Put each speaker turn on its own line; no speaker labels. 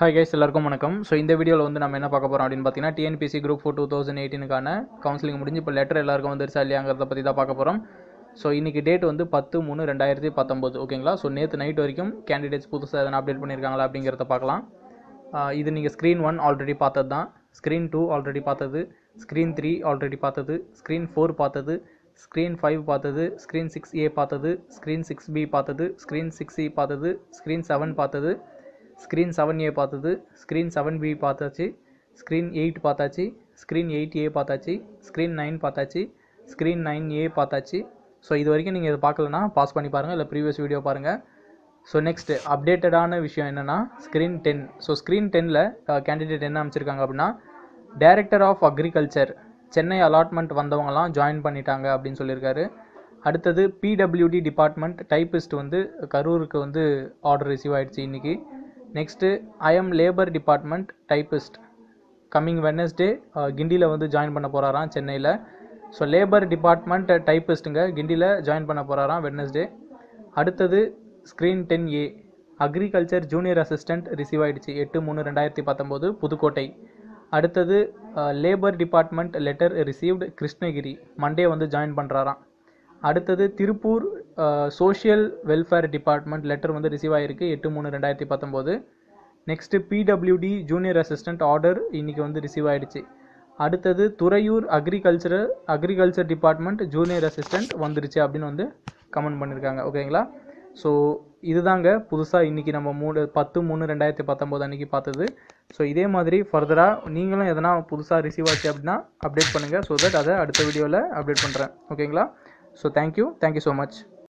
Hi guys எல்லாருக்கும் வணக்கம். So இந்த வீடியோவில் வந்து நம்ம என்ன பார்க்க போகிறோம் அப்படின்னு பார்த்தீங்கன்னா TNPSC group four two thousand எயிட்டீனுக்கான counselling முடிஞ்சு இப்போ லெட்டர் எல்லாருக்கும் வந்துருச்சா இல்லையாங்கிறத பற்றி தான் பார்க்க போகிறோம் ஸோ இன்றைக்கி டேட் வந்து பத்து மூணு ரெண்டாயிரத்தி பத்தொம்போது ஓகேங்களா ஸோ நேற்று நைட் வரைக்கும் கேண்டிடேட்ஸ் புதுசாக எதனா அப்டேட் பண்ணியிருக்காங்களா அப்படிங்கிறத பார்க்கலாம். இது நீங்கள் ஸ்க்ரீன் ஒன் ஆல்ரெடி பார்த்தது தான் ஸ்க்ரீன் டூ ஆல்ரெடி பார்த்தது. ஸ்க்ரீன் த்ரீ ஆல்ரெடி பார்த்தது. ஸ்க்ரீன் ஃபோர் பார்த்தது. ஸ்க்ரீன் ஃபைவ் பார்த்தது. ஸ்க்ரீன் சிக்ஸ் ஏ பார்த்தது. ஸ்க்ரீன் சிக்ஸ் பி பார்த்தது. ஸ்க்ரீன் சிக்ஸ் சி பார்த்தது. ஸ்க்ரீன் செவன் பார்த்தது. ஸ்க்ரீன் செவன் ஏ பார்த்தது. ஸ்க்ரீன் செவன் பி பார்த்தாச்சு. ஸ்க்ரீன் எயிட் பார்த்தாச்சு. ஸ்க்ரீன் எயிட் ஏ பார்த்தாச்சு. ஸ்க்ரீன் நைன் பார்த்தாச்சு. ஸ்க்ரீன் நைன் ஏ பார்த்தாச்சு. ஸோ இது வரைக்கும் நீங்கள் இதை பார்க்கலனா பாஸ் பண்ணி பாருங்கள் இல்லை ப்ரீவியஸ் வீடியோ பாருங்கள் ஸோ நெக்ஸ்ட் அப்டேட்டடான விஷயம் என்னென்னா ஸ்க்ரீன் டென் ஸோ ஸ்க்ரீன் டெனில் கேண்டிடேட் என்ன அமைச்சிருக்காங்க அப்படின்னா director of agriculture Chennai allotment வந்தவங்கலாம் join பண்ணிட்டாங்க அப்படின்னு சொல்லியிருக்காரு. அடுத்தது பிடபிள்யூடி டிபார்ட்மெண்ட் டைப்பிஸ்ட் வந்து கரூருக்கு வந்து ஆர்டர் ரிசீவ் ஆகிடுச்சு இன்றைக்கி next I'm labour department typist coming Wednesday கிண்டியில் வந்து ஜாயின் பண்ண போகிறாராம் சென்னையில். ஸோ லேபர் டிபார்ட்மெண்ட் டைப்பிஸ்ட்டுங்க கிண்டியில் ஜாயின் பண்ண போகிறாராம் வெட்னஸ்டே அடுத்தது screen ten A agriculture junior assistant receive ஆகிடுச்சு எட்டு மூணு ரெண்டாயிரத்தி பத்தொம்போது புதுக்கோட்டை. அடுத்தது labour department letter received Krishnagiri. Monday வந்து ஜாயின் பண்ணுறாராம் அடுத்தது Tiruppur social welfare department letter வந்து ரிசீவ் ஆகிருக்கு எட்டு மூணு ரெண்டாயிரத்தி பத்தொம்போது. Next PWD junior assistant order இன்றைக்கி வந்து ரிசீவ் ஆகிடுச்சு அடுத்தது Thuraiyur agriculture agriculture department junior assistant வந்துருச்சு அப்படின்னு வந்து கமெண்ட் பண்ணியிருக்காங்க ஓகேங்களா ஸோ இதுதாங்க புதுசாக இன்றைக்கி நம்ம மூணு பத்து மூணு ரெண்டாயிரத்தி பத்தொம்போது அன்றைக்கி பார்த்தது. ஸோ இதே மாதிரி ஃபர்தராக நீங்களும் எதனா புதுசாக ரிசீவ் ஆச்சு அப்படின்னா அப்டேட் பண்ணுங்கள் ஸோ தட் அதை அடுத்த வீடியோவில் அப்டேட் பண்ணுறேன் ஓகேங்களா so thank you thank you so much